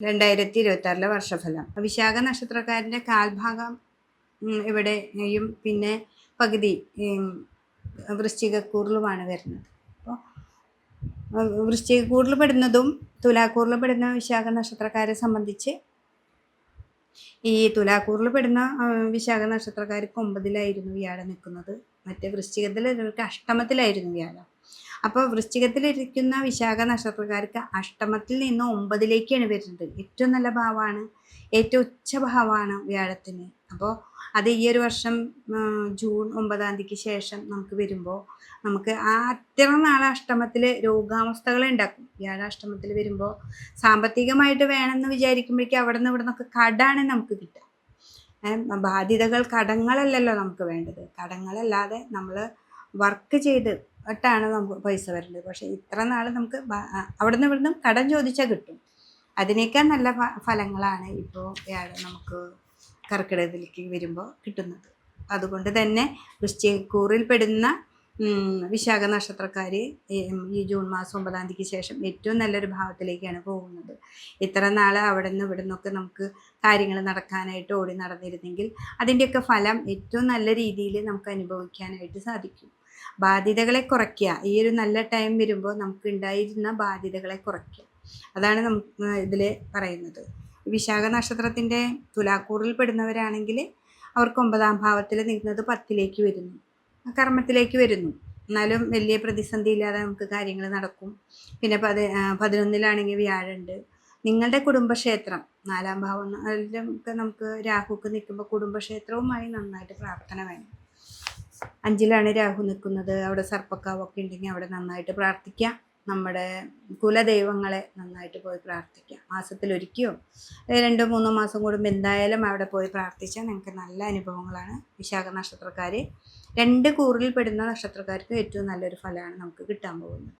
രണ്ടായിരത്തി ഇരുപത്തി വർഷഫലം വിശാഖ നക്ഷത്രക്കാരന്റെ കാൽഭാഗം ഇവിടെയും പിന്നെ പകുതി വൃശ്ചികക്കൂറിലുമാണ് വരുന്നത്. അപ്പോൾ വൃശ്ചികക്കൂറിൽ പെടുന്നതും തുലാക്കൂറിൽ പെടുന്ന വിശാഖ നക്ഷത്രക്കാരെ സംബന്ധിച്ച് ഈ തുലാക്കൂറിൽ പെടുന്ന വിശാഖ നക്ഷത്രക്കാർക്ക് ഒമ്പതിലായിരുന്നു ഇയാളെ നിൽക്കുന്നത്. മറ്റേ വൃശ്ചികത്തിൽ അഷ്ടമത്തിലായിരുന്നു വ്യാഴം അപ്പോൾ വൃശ്ചികത്തിലിരിക്കുന്ന വിശാഖ നക്ഷത്രക്കാർക്ക് അഷ്ടമത്തിൽ നിന്ന് ഒമ്പതിലേക്കാണ് വരുന്നത്. ഏറ്റവും നല്ല ഭാവമാണ്. ഏറ്റവും ഉച്ച ഭാവമാണ് വ്യാഴത്തിന്. അപ്പോൾ അത് ഈ ഒരു വർഷം ജൂൺ ഒമ്പതാം തീയതിക്ക് ശേഷം നമുക്ക് വരുമ്പോൾ നമുക്ക് ആ അത്ര നാളെ അഷ്ടമത്തിൽ രോഗാവസ്ഥകൾ ഉണ്ടാക്കും. വ്യാഴ അഷ്ടമത്തിൽ വരുമ്പോൾ സാമ്പത്തികമായിട്ട് വേണമെന്ന് വിചാരിക്കുമ്പോഴേക്കും അവിടെ നിന്ന് ഇവിടെ നിന്നൊക്കെ കടാണ് നമുക്ക് കിട്ടുക. ബാധ്യതകൾ കടങ്ങളല്ലല്ലോ നമുക്ക് വേണ്ടത്. കടങ്ങളല്ലാതെ നമ്മൾ വർക്ക് ചെയ്ത് ട്ടാണ് നമുക്ക് പൈസ വരേണ്ടത് പക്ഷേ ഇത്ര നാൾ നമുക്ക് അവിടുന്ന് ഇവിടുന്ന് കടം ചോദിച്ചാൽ കിട്ടും. അതിനേക്കാൾ നല്ല ഫലങ്ങളാണ് ഇപ്പോൾ നമുക്ക് കർക്കിടകത്തിലേക്ക് വരുമ്പോൾ കിട്ടുന്നത്. അതുകൊണ്ട് തന്നെ വൃശ്ചിക്കൂറിൽ പെടുന്ന വിശാഖ നക്ഷത്രക്കാർ ഈ ജൂൺ മാസം ഒമ്പതാം തീയതിക്ക് ശേഷം ഏറ്റവും നല്ലൊരു ഭാവത്തിലേക്കാണ് പോകുന്നത്. ഇത്ര നാൾ അവിടെ നിന്ന് ഇവിടെ നിന്നൊക്കെ നമുക്ക് കാര്യങ്ങൾ നടക്കാനായിട്ട് ഓടി നടന്നിരുന്നെങ്കിൽ അതിന്റെയൊക്കെ ഫലം ഏറ്റവും നല്ല രീതിയിൽ നമുക്ക് അനുഭവിക്കാനായിട്ട് സാധിക്കും. ബാധ്യതകളെ കുറയ്ക്കുക. ഈ ഒരു നല്ല ടൈം വരുമ്പോൾ നമുക്ക് ഉണ്ടായിരുന്ന ബാധ്യതകളെ കുറയ്ക്കുക. അതാണ് നമുക്ക് ഇതിൽ പറയുന്നത്. വിശാഖ നക്ഷത്രത്തിന്റെ തുലാക്കൂറിൽ പെടുന്നവരാണെങ്കിൽ അവർക്ക് ഒമ്പതാം ഭാവത്തിൽ നിൽക്കുന്നത് പത്തിലേക്ക് വരുന്നു. കർമ്മത്തിലേക്ക് വരുന്നു. എന്നാലും വലിയ പ്രതിസന്ധി ഇല്ലാതെ നമുക്ക് കാര്യങ്ങൾ നടക്കും. പിന്നെ പതി പതിനൊന്നിലാണെങ്കിൽ വ്യാഴുണ്ട്. നിങ്ങളുടെ കുടുംബക്ഷേത്രം നാലാം ഭാവം അതിലൊക്കെ നമുക്ക് രാഹുക്ക് നിൽക്കുമ്പോൾ കുടുംബക്ഷേത്രവുമായി നന്നായിട്ട് പ്രാർത്ഥന വേണം. അഞ്ചിലാണ് രാഹു നിൽക്കുന്നത്. അവിടെ സർപ്പക്കാവൊക്കെ ഉണ്ടെങ്കിൽ അവിടെ നന്നായിട്ട് പ്രാർത്ഥിക്കുക നമ്മുടെ കുലദൈവങ്ങളെ നന്നായിട്ട് പോയി പ്രാർത്ഥിക്കുക മാസത്തിലൊരിക്കയോ അല്ലെങ്കിൽ രണ്ടോ മൂന്നോ മാസം കൂടുമ്പോൾ എന്തായാലും അവിടെ പോയി പ്രാർത്ഥിച്ചാൽ നിങ്ങൾക്ക് നല്ല അനുഭവങ്ങളാണ് വിശാഖ നക്ഷത്രക്കാർ രണ്ട് കൂറിൽ പെടുന്ന നക്ഷത്രക്കാർക്ക് ഏറ്റവും നല്ലൊരു ഫലമാണ് നമുക്ക് കിട്ടാൻ പോകുന്നത്.